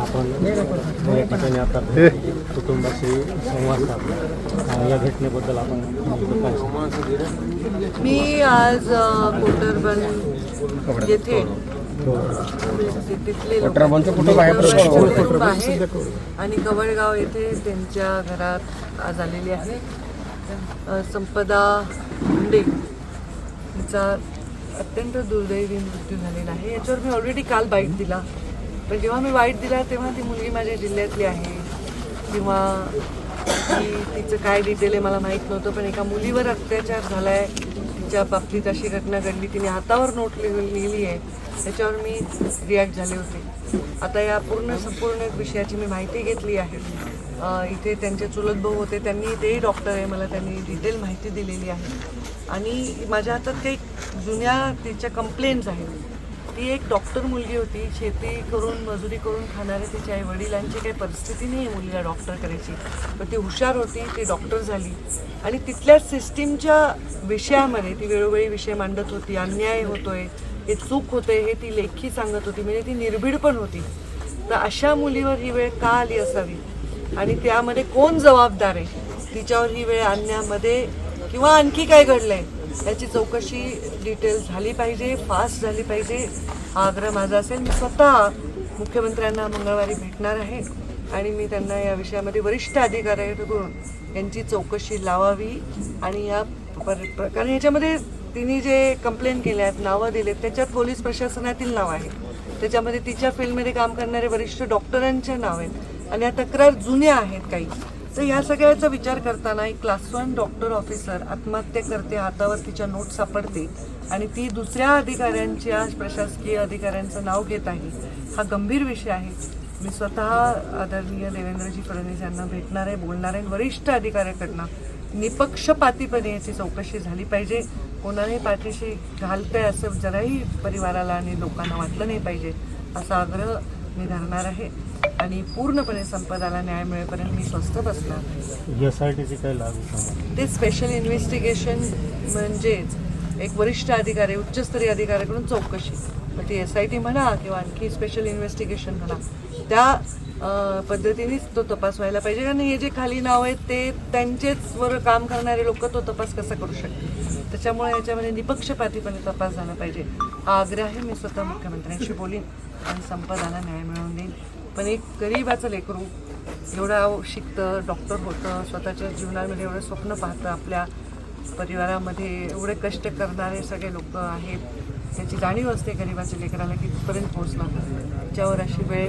आपण या ठिकाणी आता कुटुंबाशी संवाद साधला या घटनेबद्दल आपण? मी आज कोटरबन येथे तिथले कुटुंब आहे आणि कवळगाव येथे त्यांच्या घरात आज आलेली आहे. संपदा मुंडे. तिचा अत्यंत दुर्दैवी मृत्यू झालेला आहे. याच्यावर मी ऑलरेडी काल बाईट दिला. पण जेव्हा मी वाईट दिला तेव्हा ती मुलगी माझ्या जिल्ह्यातली आहे. किंवा ती तिचं काय डिटेल आहे मला माहीत नव्हतं पण एका मुलीवर अत्याचार झाला आहे तिच्या बाबतीत अशी घटना घडली. तिने हातावर नोट लिहिली आहे. त्याच्यावर मी रिॲक्ट झाले होते. आता या पूर्ण संपूर्ण विषयाची मी माहिती घेतली आहे. इथे त्यांचे चुलत भाऊ होते. त्यांनी तेही डॉक्टर आहे. मला त्यांनी डिटेल माहिती दिलेली आहे. आणि माझ्या हातात काही जुन्या तिच्या कंप्लेंट्स आहेत. ती एक डॉक्टर मुलगी होती. शेती करून मजुरी करून खाणारे तिच्या आई वडिलांची काही परिस्थिती नाही आहे मुलीला डॉक्टर करायची. पण ती हुशार होती ती डॉक्टर झाली. आणि तिथल्या सिस्टीमच्या विषयामध्ये ती वेळोवेळी विषय मांडत होती. अन्याय होतोय हे चूक होते हे ती लेखी सांगत होती. म्हणजे ती निर्भीड पण होती. तर अशा मुलीवर ही वेळ का आली असावी? आणि त्यामध्ये कोण जबाबदार आहे? तिच्यावर ही वेळ आणण्यामध्ये किंवा आणखी काय घडलंय? याची चौकशी डिटेल झाली पाहिजे फास्ट झाली पाहिजे. हा आग्रह माझा असेल. मी स्वतः मुख्यमंत्र्यांना मंगळवारी भेटणार आहे आणि मी त्यांना या विषयामध्ये वरिष्ठ अधिकाऱ्यांकडून यांची चौकशी लावावी आणि या पर- प्रकारे याच्यामध्ये तिने जे कंप्लेंट केल्या आहेत नावं दिलेत त्याच्यात पोलीस प्रशासनातील नाव आहे त्याच्यामध्ये तिच्या फील्डमध्ये काम करणारे वरिष्ठ डॉक्टरांचे नाव आहेत. आणि या तक्रार जुन्या आहेत काही. तर या सगळ्याचा विचार करताना एक क्लास वन डॉक्टर ऑफिसर आत्महत्या करते हातावर तिच्या नोट सापडते आणि ती दुसऱ्या अधिकाऱ्यांच्या प्रशासकीय अधिकाऱ्यांचं नाव घेत आहे. हा गंभीर विषय आहे. मी स्वतः आदरणीय देवेंद्रजी फडणवीस यांना भेटणार आहे बोलणार आहे वरिष्ठ अधिकाऱ्याकडनं निपक्षपातीपणे याची चौकशी झाली पाहिजे. कोणाने पाठीशी घालतंय असं जराही परिवाराला आणि लोकांना वाटलं नाही पाहिजे असा आग्रह मी धरणार आहे. आणि पूर्णपणे संपदाला न्याय मिळेपर्यंत मी स्वस्थ बसणार नाही. काय लागू ते स्पेशल इन्व्हेस्टिगेशन म्हणजेच एक वरिष्ठ अधिकारी उच्चस्तरीय अधिकाऱ्याकडून चौकशी. मग ती एस आय टी म्हणा किंवा आणखी स्पेशल इन्व्हेस्टिगेशन म्हणा त्या पद्धतीनेच तो तपास व्हायला पाहिजे. कारण हे जे खाली नाव आहेत ते त्यांचेच वर काम करणारे लोक तो तपास कसा करू शकतील? त्याच्यामुळे याच्यामध्ये निपक्षपातीपणे तपास झाला पाहिजे. हा आग्रह आहे मी स्वतः मुख्यमंत्र्यांशी बोलीन आणि संपदाला न्याय मिळवून देईन. पण एक गरीबाचं लेकरू एवढं शिकतं डॉक्टर होतं स्वतःच्या जीवनामध्ये एवढं स्वप्न पाहतं आपल्या परिवारामध्ये एवढे कष्ट करणारे सगळे लोक आहेत. त्याची जाणीव असते गरीबाच्या लेकराला कितीपर्यंत पोहोचणार. त्याच्यावर अशी वेळ